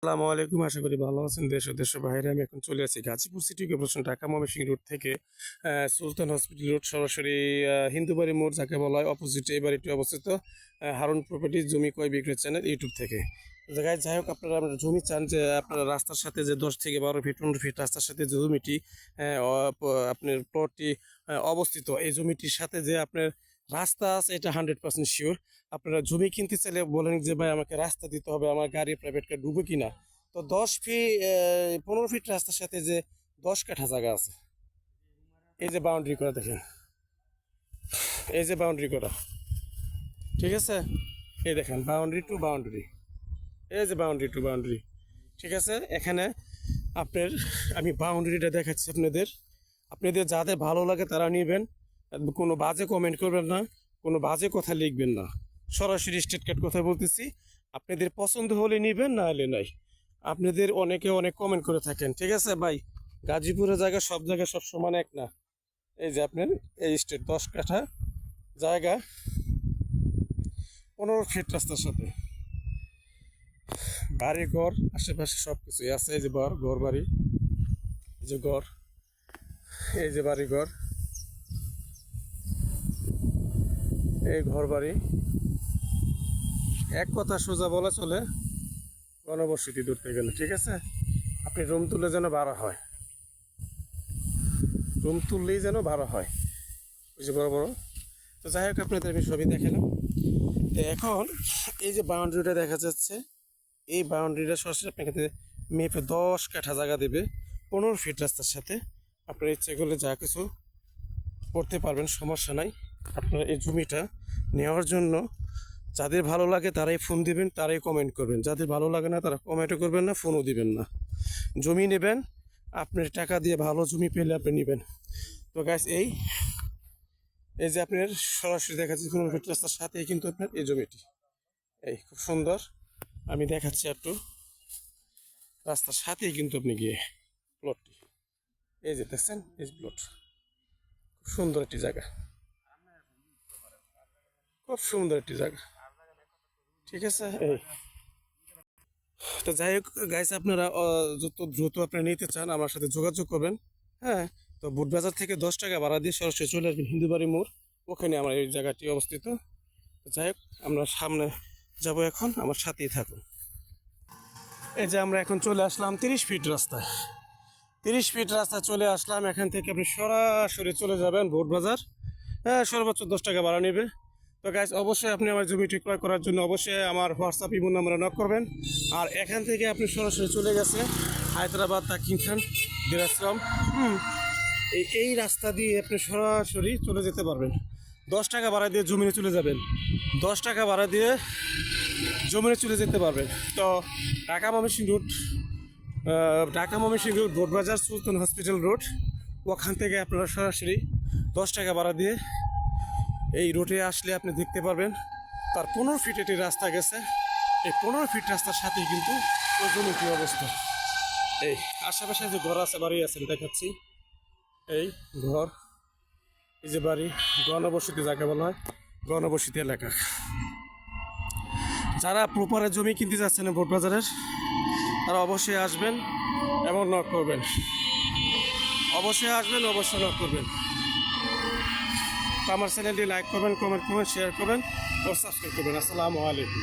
আসসালামু আলাইকুম। আশা করি ভালো আছেন দেশ ও দেশের বাইরে। আমি এখন চলে আছি Gazipur city corporation, Dhaka Mymensingh road থেকে সুলতান হসপিটাল রোড সরাসরি হিন্দুবাড়ি মোড়, যাকে বলা হয় অপোজিটে এই বাড়িটি অবস্থিত হারুন প্রপার্টি জমি কয় বিক্রয় চ্যানেল ইউটিউব থেকে। যাই হোক, আপনারা জমি চান যে, আপনারা রাস্তার সাথে যে দশ থেকে বারো ফিট পনেরো ফিট রাস্তার সাথে যে জমিটি আপনার প্লটটি অবস্থিত, এই জমিটির সাথে যে আপনার রাস্তা আছে, এটা হান্ড্রেড পার্সেন্ট শিওর আপনারা জমি কিনতে চাইলে বলেন যে, ভাই, আমাকে রাস্তা দিতে হবে, আমার গাড়ি প্রাইভেট কার ডুবে কিনা? তো দশ ফিট পনেরো ফিট রাস্তার সাথে যে দশ কাঠা জায়গা আছে। এই যে বাউন্ডারি করা, দেখেন। এই যে বাউন্ডারি করা। ঠিক আছে? এই দেখেন বাউন্ডারি টু বাউন্ডারি এই যে বাউন্ডারি টু বাউন্ডারি ঠিক আছে? এখানে আপনার, আমি বাউন্ডারিটা দেখাচ্ছি আপনাদের। আপনাদের যাদের ভালো লাগে তারা নেবেন। কোনো বাজে কমেন্ট করবেন না, কোনো বাজে কথা লিখবেন না। সরাসরি স্টেট কার্ড কথা বলতেছি, আপনাদের পছন্দ হলে নেবেন, না হলে নাই। আপনাদের অনেকে অনেক কমেন্ট করে থাকেন, ঠিক আছে ভাই? গাজীপুরের জায়গা সব জায়গায় সব সমান এক না। এই যে আপনার, এই স্টেট দশ কাঠা জায়গা, পনেরো ফিট রাস্তার সাথে। বাড়ি, ঘর, আশেপাশে সব কিছুই আছে। এই যে ঘর ঘর বাড়ি এই যে ঘর, এই যে বাড়ি, ঘর। এই ঘর বাড়ি এক কথা সোজা বলা চলে গণবসতি ধরতে গেলে, ঠিক আছে? আপনি রুম তুলে যেন বারো হয়। রুম তুললেই যেন বারো হয়। বুঝে বড় বড়। তো যাই হোক, আপনাদের আমি সবই দেখালাম তো এখন এই যে বাউন্ডারিটা দেখা যাচ্ছে, এই বাউন্ডারিটা সরাসরি আপনাকে মেপে দশ কাঠা জায়গা দেবে, পনেরো ফিট রাস্তার সাথে। আপনার ইচ্ছে করলে যা কিছু করতে পারবেন, সমস্যা নাই। আপনার এই জমিটা নেওয়ার জন্য যাদের ভালো লাগে তারাই ফোন দিবেন, তারাই কমেন্ট করবেন। যাদের ভালো লাগে না তারা কমেন্টও করবেন না ফোনও দিবেন না। জমি নেবেন, আপনার টাকা দিয়ে ভালো জমি পেলে আপনি নেবেন। তো গাছ এই এই যে আপনার সরাসরি দেখা যাচ্ছে ফিট রাস্তার সাথেই কিন্তু আপনার এই জমিটি। এই খুব সুন্দর। আমি দেখাচ্ছি একটু। রাস্তার সাথেই কিন্তু আপনি গিয়ে প্লটটি এই যে দেখছেন, এই প্লট খুব সুন্দর একটি জায়গা। খুব সুন্দর একটি জায়গা। ঠিক আছে। তো যাই হোক গাইস আপনারা যত দ্রুত আপনারা নিতে চান আমার সাথে যোগাযোগ করবেন। হ্যাঁ তো বুটবাজার থেকে দশ টাকা ভাড়া দিয়ে সরাসরি চলে আসবেন হিন্দুবাড়ি মোড়। ওখানে আমার এই জায়গাটি অবস্থিত। তো যাই হোক আমরা সামনে যাব এখন। আমার সাথেই থাকুন। এই যে আমরা এখন চলে আসলাম তিরিশ ফিট রাস্তায়। তিরিশ ফিট রাস্তা চলে আসলাম। এখান থেকে আপনি সরাসরি চলে যাবেন ভোটবাজার হ্যাঁ সর্বোচ্চ দশ টাকা ভাড়া নেবে। তো গাইজ অবশ্যই আপনি আমার জমিটি ক্রয় করার জন্য অবশ্যই আমার হোয়াটসঅ্যাপ ইমো নাম্বারে নক করবেন। আর এখান থেকে আপনি সরাসরি চলে গেছে হায়দ্রাবাদ তাকিম খান দিরাশ্রম হুম এই এই রাস্তা দিয়ে আপনি সরাসরি চলে যেতে পারবেন। দশ টাকা ভাড়া দিয়ে জমিনে চলে যাবেন। দশ টাকা ভাড়া দিয়ে জমিনে চলে যেতে পারবেন। তো Dhaka route uh, Dhaka Mymensingh road Botbazar Sultan hospital road ওখান থেকে আপনারা সরাসরি দশ টাকা ভাড়া দিয়ে এই রোডে আসলে আপনি দেখতে পারবেন, তার পনেরো ফিট একটি রাস্তা গেছে। এই পনেরো ফিট রাস্তার সাথেই কিন্তু জমিটি অবস্থা। এই আশেপাশে যে ঘর আছে, বাড়ি আছে আমি দেখাচ্ছি। এই ঘর, এই যে বাড়ি, গণবসতি যাকে বলা হয়, গণবসতি এলাকা। যারা প্রপারে জমি কিনতে যাচ্ছেন ভোট বাজারের তারা অবশ্যই আসবেন এবং নক করবেন। অবশ্যই আসবেন, অবশ্যই নক করবেন। আমার চ্যানেলটি লাইক করবেন কমেন্ট করবেন শেয়ার করবেন ও সাবস্ক্রাইব করবেন। আসসালামু আলাইকুম।